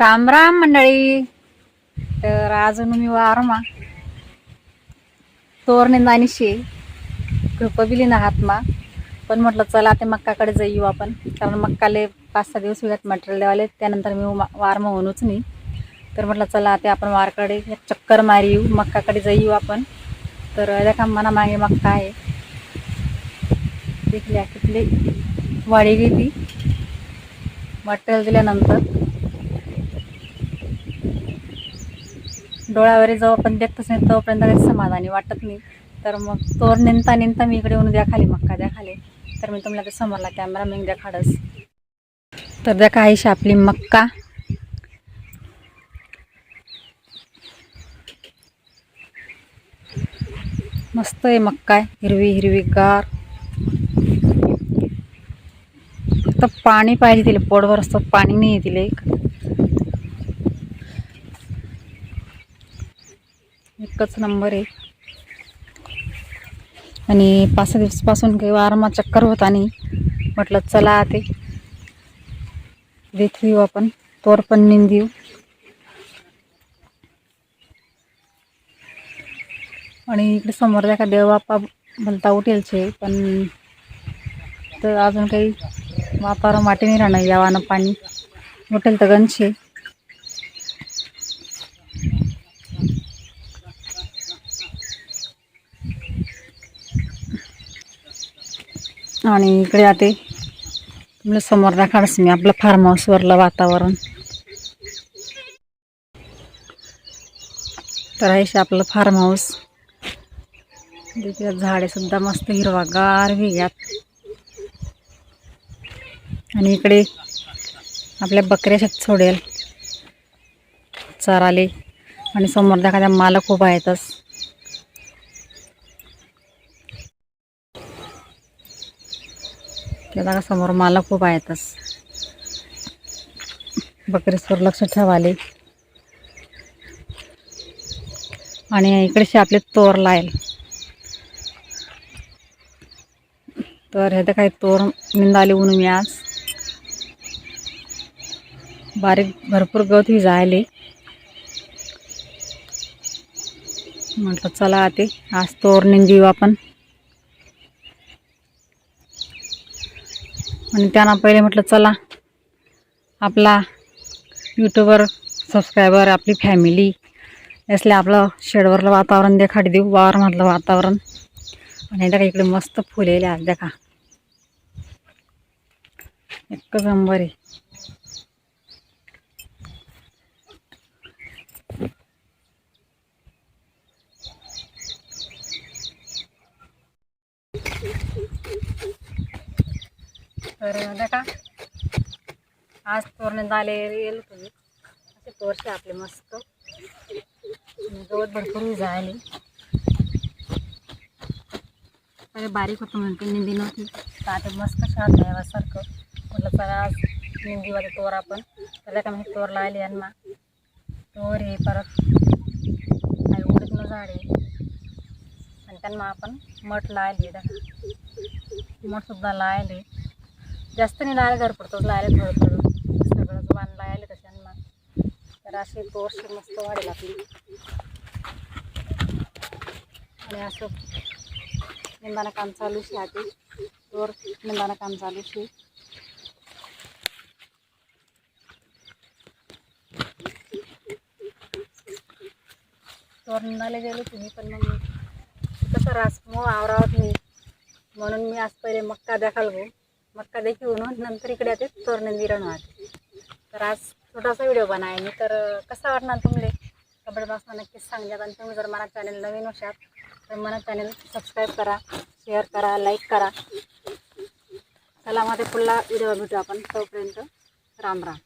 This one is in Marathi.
राम राम मंडळी. तर अजून मी वारमा तोरणे आणि शे कृपबिली ना हातमा पण म्हटलं चला ते मक्काकडे जाऊ आपण. कारण मक्काले पाच सहा दिवस वेळात मटेरियल द्यावाले त्यानंतर मी मा- वारमा होऊनच नाही तर म्हटलं चला ते आपण वारकडे एक चक्कर मारी येऊ मक्काकडे जाऊ आपण. तर देखा मना मागे मक्का आहे. तिथल्या तिथली वाढी गेली मटेरियल दिल्यानंतर डोळ्यावर जेव्हा आपण देखतच नाही तोपर्यंत काही समाधानी वाटत नाही. तर मग तोर नेमता नेमता मी इकडे येऊन द्या खाली मक्का द्या खाली. तर मी तुम्हाला ते समोरला कॅमेरा मी द्या खाडस. तर द्या काही आपली मक्का. मस्त आहे मक्का हिरवी हिरवी गार. फक्त पाणी पाहिजे तिला पोटभर असतं पाणी नाही आहे तिला एक. एकच नंबर आहे. आणि पाच सहा दिवसापासून काही वारंवार चक्कर होता नाही म्हटलं चला ते. देत येऊ आपण तोर पण नेऊन देऊ आणि इकडे समोर त्या का देवबाप्पा भलता उठेलचे पण तर अजून काही वातावरण माटे नाही राहणार यावानं पाणी. उठेल तर गणशे आणि इकडे आते तुम्हाला समोर दाखवाच मी आपलं फार्म हाऊसवरलं वातावरण. तर आहे आपलं फार्म हाऊस तिथे झाडे सुद्धा मस्त हिरवागार वेग्यात आणि इकडे आपल्या बकऱ्या शेत सोडेल. चराले. आणि समोर दाखवा मालक खूप आहेतच. त्या जागा समोर माला खूप आहेतच बकरीसवर लक्ष ठेवाले आणि इकडेशी आपले तोर लायल. तर हे तर काही तोर निंदाले ऊन मी आज. बारीक भरपूर गवत ही जायले म्हटलं चला ते आज तोर निंदीव आपण. आणि त्यांना पहिले म्हटलं चला आपला यूट्यूबर सबस्क्रायबर आपली फॅमिली असले आपलं शेडवरलं वातावरण देखाडी देऊ वावरमधलं वातावरण. आणि देखा इकडे मस्त फुलेले आज देखा. एकच नंबर आहे. तर देखा आज तोरण आले येईल तुम्ही असे तोरसे आपले मस्त. गवत भरपूर जायले पहिले बारीक होतं म्हणतो निंदी नव्हती. तर आता मस्त शांत द्यावासारखं म्हटलं चला आज निंदीवाले तोर आपण. त्याला का मी तोर लावले यांना तोर आहे परत. काही उडीतनं झाड आहे. आणि त्यांना आपण मठ लायले मठसुद्धा लायले जास्त नाही लायला घर पडतो लायले थोडं थोडं सगळंच वाण लायले मग तर अशी तोरशी मस्त वाढेल आपली आणि असं निंबाना काम चालू शे आधी तोर निंबाना काम चालू शे तोर निंदायला गेलो तुम्ही पण मग कसं रास मग आवरावत नाही. म्हणून मी आज पहिले मक्का देखाल गो मटका देखील उन्हून नंतर इकडे येते तोरणंदिरण वाहते. तर आज छोटासा व्हिडिओ बनाय मी तर कसा वाटणार तुम्हाला? कमेंट बॉक्सला नक्कीच सांगण्यात आणि तुम्ही जर मला चॅनल नवीन असाल तर मला चॅनल सबस्क्राईब करा शेअर करा लाईक करा. चला मध्ये पुढला व्हिडिओ भेटू आपण. तोपर्यंत राम राम.